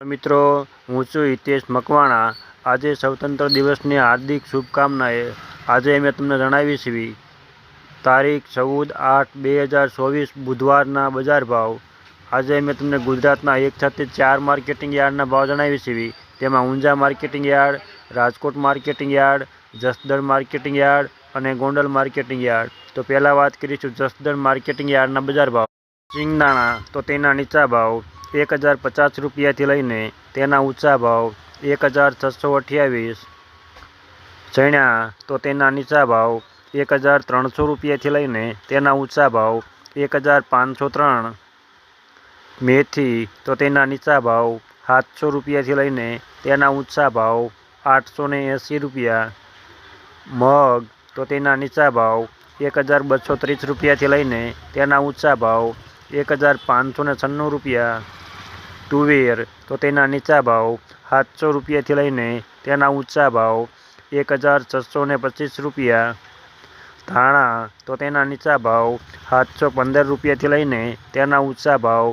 મિત્રો, હું છું હિતેશ મકવાણા. આજે સ્વતંત્ર દિવસની હાર્દિક શુભકામનાએ આજે અમે તમને જણાવી છીએ તારીખ ચૌદ આઠ બે હજાર ચોવીસ, બુધવારના બજાર ભાવ. આજે અમે તમને ગુજરાતના એક સાથે ચાર માર્કેટિંગ યાર્ડના ભાવ જણાવી છીએ તેમાં Unjha marketing yard, Rajkot marketing yard, Jasdan marketing yard અને ગોંડલ માર્કેટિંગ યાર્ડ. તો પહેલાં વાત કરીશું જસદણ માર્કેટિંગ યાર્ડના બજાર ભાવ. સિંગદાણા, તો તેના નીચા ભાવ. એક હજાર પચાસ રૂપિયાથી લઈને તેના ઊંચા ભાવ એક હજાર છસો અઠ્યાવીસ. ચણા તો તેના નીચા ભાવ એક હજાર ત્રણસો રૂપિયાથી લઈને તેના ઊંચા ભાવ એક હજાર પાંચસો ત્રણ. મેથી તો તેના નીચા ભાવ સાતસો રૂપિયાથી લઈને તેના ઊંચા ભાવ આઠસો ને એંસી રૂપિયા. મગ તો તેના નીચા ભાવ એક હજાર બસો ત્રીસ રૂપિયાથી લઈને તેના ઊંચા ભાવ એક હજાર પાંચસો છન્નું રૂપિયા. તુવેર તો તેના નીચા ભાવ સાતસો રૂપિયાથી લઈને તેના ઊંચા ભાવ એક હજાર છસો ને પચીસ રૂપિયા. ધાણા, તો તેના નીચા ભાવ સાતસો પંદર રૂપિયાથી લઈને તેના ઊંચા ભાવ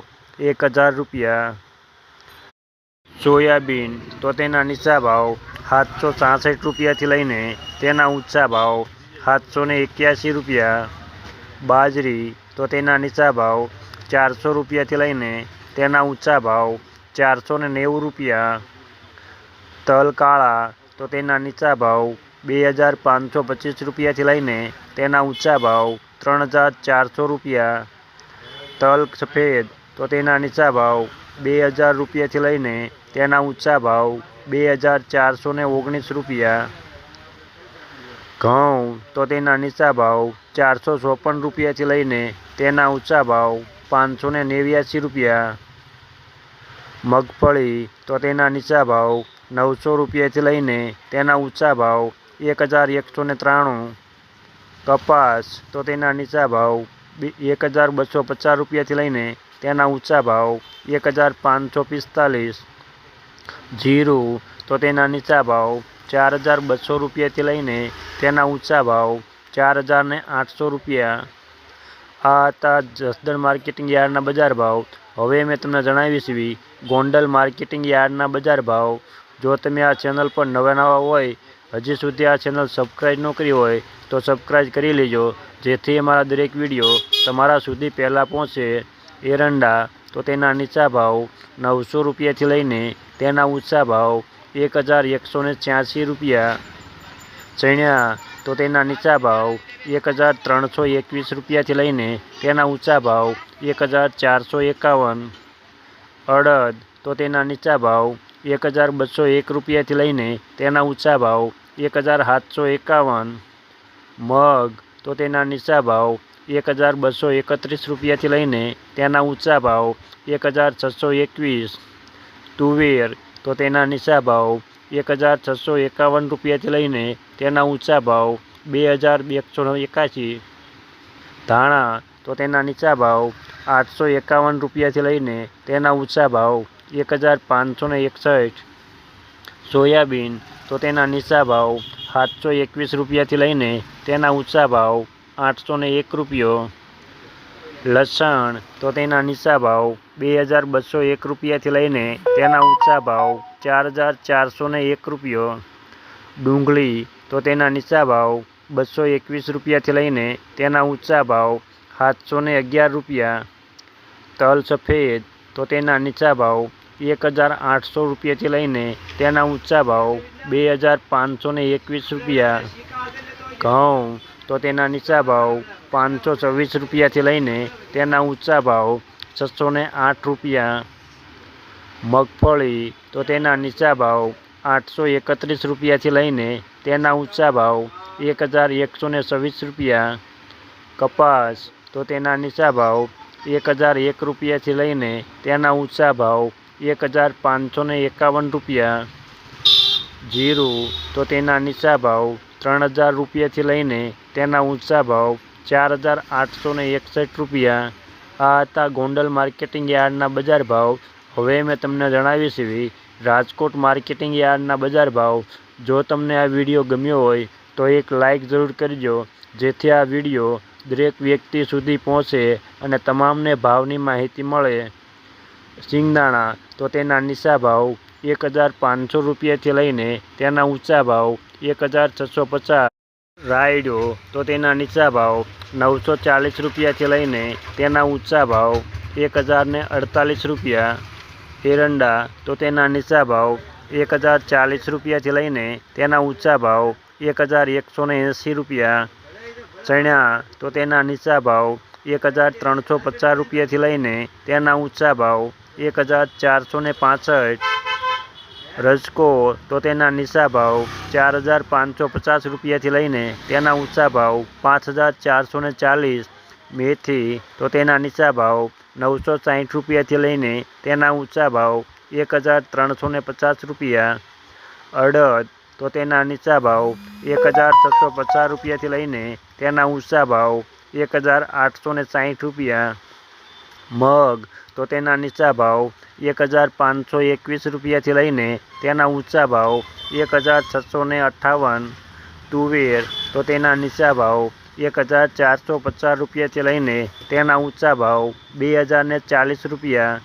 એક હજાર રૂપિયા. સોયાબીન, તો તેના નીચા ભાવ સાતસો છાસઠ રૂપિયાથી લઈને તેના ઊંચા ભાવ સાતસો ને એક્યાસી રૂપિયા. બાજરી, તો તેના નીચા ભાવ ચારસો રૂપિયાથી લઈને તેના ઊંચા ભાવ ચારસો ને નેવું રૂપિયા. તલ કાળા, તો તેના નીચા ભાવ બે હજાર પાંચસો પચીસ રૂપિયાથી લઈને તેના ઊંચા ભાવ ત્રણ હજાર ચારસો રૂપિયા. તલ સફેદ, તો તેના નીચા ભાવ બે હજાર રૂપિયાથી લઈને તેના ઊંચા ભાવ બે હજાર ચારસો ને ઓગણીસ રૂપિયા. ઘઉં, તો તેના નીચા ભાવ ચારસો ચોપન રૂપિયાથી લઈને તેના ઊંચા ભાવ પાંચસો ને નેવ્યાસી રૂપિયા. મગફળી તો તેના નીચા ભાવ નવસો રૂપિયાથી લઈને તેના ઊંચા ભાવ એક હજાર એકસો ને ત્રાણું. કપાસ તો તેના નીચા ભાવ એક હજાર બસો પચાસ રૂપિયાથી લઈને તેના ઊંચા ભાવ એક હજાર પાંચસો પિસ્તાલીસ. જીરું તો તેના નીચા ભાવ ચાર હજાર બસો રૂપિયાથી લઈને તેના ઊંચા ભાવ ચાર હજાર ને આઠસો રૂપિયા. આ હતા જસદણ માર્કેટિંગ યાર્ડના બજાર ભાવ. હવે મેં તમને જણાવી છીએ ગોંડલ માર્કેટિંગ યાર્ડના બજાર ભાવ. જો તમે આ ચેનલ પર નવા નવા હોય, હજી સુધી આ ચેનલ સબસ્ક્રાઈબ ન કરી હોય, તો સબસ્ક્રાઈબ કરી લેજો. જેથી અમારા દરેક વીડિયો તમારા સુધી પહેલાં પહોંચે. એરંડા, તો તેના નીચા ભાવ નવસો રૂપિયાથી લઈને તેના ઊંચા ભાવ એક હજાર એકસો ને છ્યાસી રૂપિયા. ચણ્યા, તો તેના નીચા ભાવ એક હજાર ત્રણસો એકવીસ રૂપિયાથી લઈને તેના ઊંચા ભાવ એક હજાર ચારસો એકાવન. અડદ, તો તેના નીચા ભાવ એક હજાર બસો એક રૂપિયાથી લઈને તેના ઊંચા ભાવ એક હજાર સાતસો એકાવન. મગ, તો તેના નીચા ભાવ એક હજાર બસો એકત્રીસ રૂપિયાથી લઈને તેના ઊંચા ભાવ એક હજાર છસો એકવીસ. તુવેર, તો તેના નીચા ભાવ એક હજાર છસો એકાવન રૂપિયાથી લઈને તેના ઊંચા ભાવ બે હજાર એકસો એકાશી. ધાણા, તો તેના નીચા ભાવ આઠસો એકાવન રૂપિયાથી લઈને તેના ઊંચા ભાવ એક હજાર પાંચસો એકસઠ. સોયાબીન તો તેના નીચા ભાવ સાતસો એકવીસ રૂપિયાથી લઈને તેના ઊંચા ભાવ આઠસો એક રૂપિયો. લસણ તો તેના નીચા ભાવ બે હજાર બસો એક રૂપિયાથી લઈને તેના ઊંચા ભાવ ચાર હજાર ચારસો એક રૂપિયો. ડુંગળી તો તેના નીચા ભાવ બસો એકવીસ રૂપિયાથી લઈને તેના ઊંચા ભાવ સાતસો અગિયાર રૂપિયા. તલ સફેદ, તો તેના નીચા ભાવ એક હજાર આઠસો રૂપિયાથી લઈને તેના ઊંચા ભાવ બે હજાર પાંચસો એકવીસ રૂપિયા. ઘઉં, તો તેના નીચા ભાવ પાંચસો છવ્વીસ રૂપિયાથી લઈને તેના ઊંચા ભાવ છસો આઠ રૂપિયા. મગફળી, તો તેના નીચા ભાવ આઠસો એકત્રીસ રૂપિયાથી લઈને તેના ઊંચા ભાવ એક હજાર એકસો ને છવ્વીસ રૂપિયા. કપાસ, તો તેના નીચા ભાવ એક હજાર એક રૂપિયાથી લઈને તેના ઊંચા ભાવ એક હજાર પાંચસો એકાવન રૂપિયા. જીરું તો તેના નીચા ભાવ ત્રણ હજાર રૂપિયાથી લઈને તેના ઊંચા ભાવ ચાર હજાર આઠસો એકસઠ રૂપિયા. આ હતા ગોંડલ માર્કેટિંગ યાર્ડના બજાર ભાવ. હવે મેં તમને જણાવી છે, રાજકોટ માર્કેટિંગ યાર્ડના બજાર ભાવ. જો તમને આ વીડિયો ગમ્યો હોય તો એક લાઈક જરૂર કરજો, જેથી આ વીડિયો દરેક વ્યક્તિ સુધી પહોંચે અને તમામને ભાવની માહિતી મળે. સિંગદાણા, તો તેના નીચા ભાવ એક હજાર પાંચસો રૂપિયાથી લઈને તેના ઊંચા ભાવ એક હજાર છસો પચાસ. રાયડો, તો તેના નીચા ભાવ નવસો ચાલીસ રૂપિયાથી લઈને તેના ઊંચા ભાવ એક હજારને અડતાલીસ રૂપિયા. એરંડા, તો તેના નીચા ભાવ એક હજાર ચાલીસ રૂપિયાથી લઈને તેના ઊંચા ભાવ એક હજાર એકસો એંસી રૂપિયા. ચણા તો તેના નીચા ભાવ એક હજાર ત્રણસો પચાસ રૂપિયાથી લઈને તેના ઊંચા ભાવ એક હજાર ચારસો ને પાસઠ. રજકો તો તેના નીચા ભાવ ચાર હજાર પાંચસો પચાસ રૂપિયાથી લઈને તેના ઊંચા ભાવ પાંચ હજાર ચારસો ને ચાલીસ. મેથી તો તેના નીચા ભાવ નવસો સાહીઠ રૂપિયાથી લઈને તેના ઊંચા ભાવ એક હજાર ત્રણસો ને પચાસ રૂપિયા. અડદ તો તેના નીચા ભાવ એક હજાર છસો પચાસ રૂપિયાથી લઈને તેના ઊંચા ભાવ એક હજાર આઠસો ને સાઠ રૂપિયા. મગ તો તેના નીચા ભાવ એક હજાર પાંચસો એકવીસ રૂપિયાથી લઈને તેના ઊંચા ભાવ એક હજાર છસો ને અઠ્ઠાવન તુવેર તો તેના નીચા ભાવ એક હજાર ચારસો પચાસ રૂપિયાથી લઈને તેના ઊંચા ભાવ બે હજાર ચાલીસ રૂપિયા.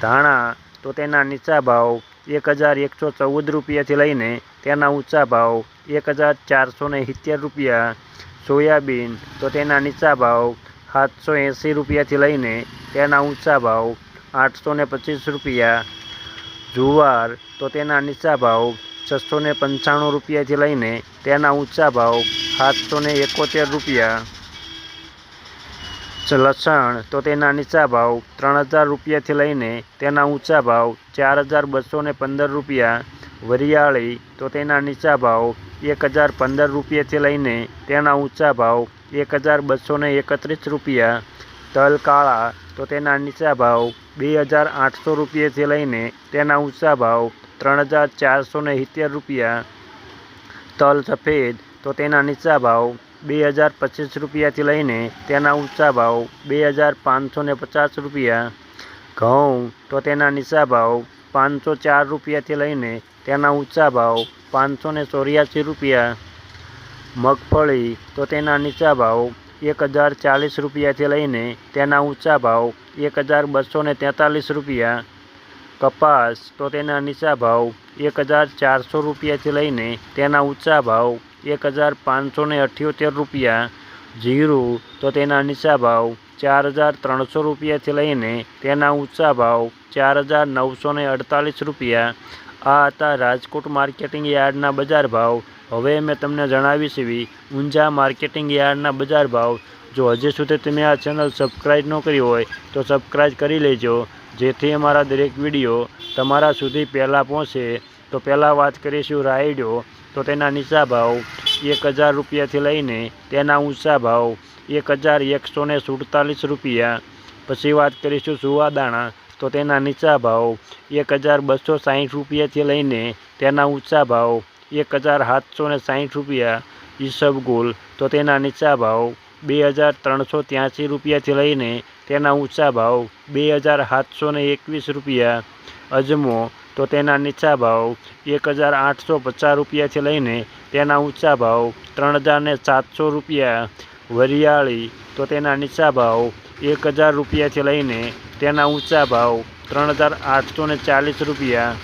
ધાણા તો તેના નીચા ભાવ એક હજાર એકસો ચૌદ રૂપિયાથી લઈને તેના ઊંચા ભાવ એક હજાર ચારસો ને સિત્તેર રૂપિયા. સોયાબીન તો તેના નીચા ભાવ સાતસો એંસી રૂપિયાથી લઈને તેના ઊંચા ભાવ આઠસો ને પચીસ રૂપિયા. જુવાર તો તેના નીચા ભાવ છસો ને પંચાણું રૂપિયાથી લઈને તેના ઊંચા ભાવ સાતસો ને એકોતેર રૂપિયા. લસણ, તો તેના નીચા ભાવ ત્રણ હજાર રૂપિયાથી લઈને તેના ઊંચા ભાવ ચાર હજાર બસો પંદર રૂપિયા. વરિયાળી, તો તેના નીચા ભાવ એક હજાર પંદર રૂપિયાથી લઈને તેના ઊંચા ભાવ એક હજાર બસો એકત્રીસ રૂપિયા. તલ કાળા, તો તેના નીચા ભાવ બે હજાર આઠસો રૂપિયાથી લઈને તેના ઊંચા ભાવ ત્રણ હજાર ચારસો સિત્તેર રૂપિયા. તલ સફેદ, તો તેના નીચા ભાવ બે હજાર પચીસ રૂપિયાથી લઈને તેના ઊંચા ભાવ બે હજાર પાંચસો ને પચાસ રૂપિયા. ઘઉં તો તેના નીચા ભાવ પાંચસો ચાર રૂપિયાથી લઈને તેના ઊંચા ભાવ પાંચસો ને ચોર્યાસી રૂપિયા. મગફળી તો તેના નીચા ભાવ એક હજાર ચાલીસ રૂપિયાથી લઈને તેના ઊંચા ભાવ એક હજાર બસો ને તેતાલીસ રૂપિયા. કપાસ તો તેના નીચા ભાવ એક હજાર ચારસો રૂપિયાથી લઈને તેના ઊંચા ભાવ એક હજાર પાંચસો ને અઠ્યોતેર રૂપિયા, જીરું તો તેના નીચા ભાવ ચાર હજાર ત્રણસો રૂપિયાથી લઈને તેના ઊંચા ભાવ ચાર હજાર નવસો ને અડતાલીસ રૂપિયા. આ હતા રાજકોટ માર્કેટિંગ યાર્ડના બજાર ભાવ. હવે મેં તમને જણાવીશ એવી ઊંઝા માર્કેટિંગ યાર્ડના બજાર ભાવ. જો હજી સુધી તમે આ ચેનલ સબસ્ક્રાઈબ ન કરી હોય, તો સબસ્ક્રાઈબ કરી લેજો, જેથી અમારા દરેક વીડિયો તમારા સુધી પહેલાં પહોંચે. તો પહેલાં વાત કરીશું રાયડો. તો તેના નીચા ભાવ એક હજાર રૂપિયાથી લઈને તેના ઊંચા ભાવ એક હજાર એકસો ને સુડતાલીસ રૂપિયા. પછી વાત કરીશું સુવાદાણા તો તેના નીચા ભાવ એક હજાર બસો સાહીઠ રૂપિયાથી લઈને તેના ઊંચા ભાવ એક હજાર સાતસો ને સાહીઠ રૂપિયા. ઈસબગુલ તો તેના નીચા ભાવ બે હજાર ત્રણસો ત્યાંસી રૂપિયાથી લઈને તેના ઊંચા ભાવ બે હજાર સાતસો ને એકવીસ રૂપિયા. અજમો તો તેના નીચા ભાવ એક હજાર આઠસો પચાસ રૂપિયાથી લઈને તેના ઊંચા ભાવ ત્રણ હજારને સાતસો રૂપિયા. વરિયાળી, તો તેના નીચા ભાવ એક હજાર રૂપિયાથી લઈને તેના ઊંચા ભાવ ત્રણ હજાર આઠસો ને ચાલીસ રૂપિયા.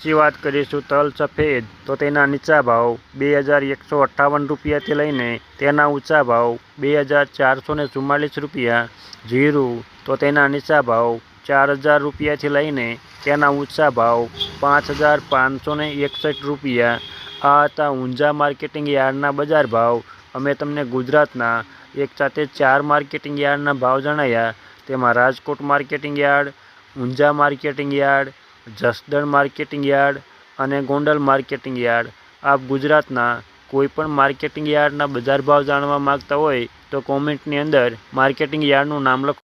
પછી વાત કરીશું તલ સફેદ, તો તેના નીચા ભાવ બે હજાર એકસો અઠ્ઠાવન રૂપિયાથી લઈને તેના ઊંચા ભાવ બે હજાર ચારસો ને ચુમ્માલીસ રૂપિયા. જીરું, તો તેના નીચા ભાવ ચાર હજાર રૂપિયાથી લઈને તેના ઊંચા ભાવ પાંચ હજાર પાંચસો એકસઠ રૂપિયા. આ હતા ઊંઝા માર્કેટિંગ યાર્ડના બજાર ભાવ. અમે તમને ગુજરાતના એક સાથે ચાર માર્કેટિંગ યાર્ડના ભાવ જણાવ્યા તેમાં Rajkot marketing yard, Unjha marketing yard, Jasdan marketing yard અને ગોંડલ માર્કેટિંગ યાર્ડ. આપ ગુજરાતના કોઈપણ માર્કેટિંગ યાર્ડના બજાર ભાવ જાણવા માગતા હોય તો કોમેન્ટની અંદર માર્કેટિંગ યાર્ડનું નામ લખો.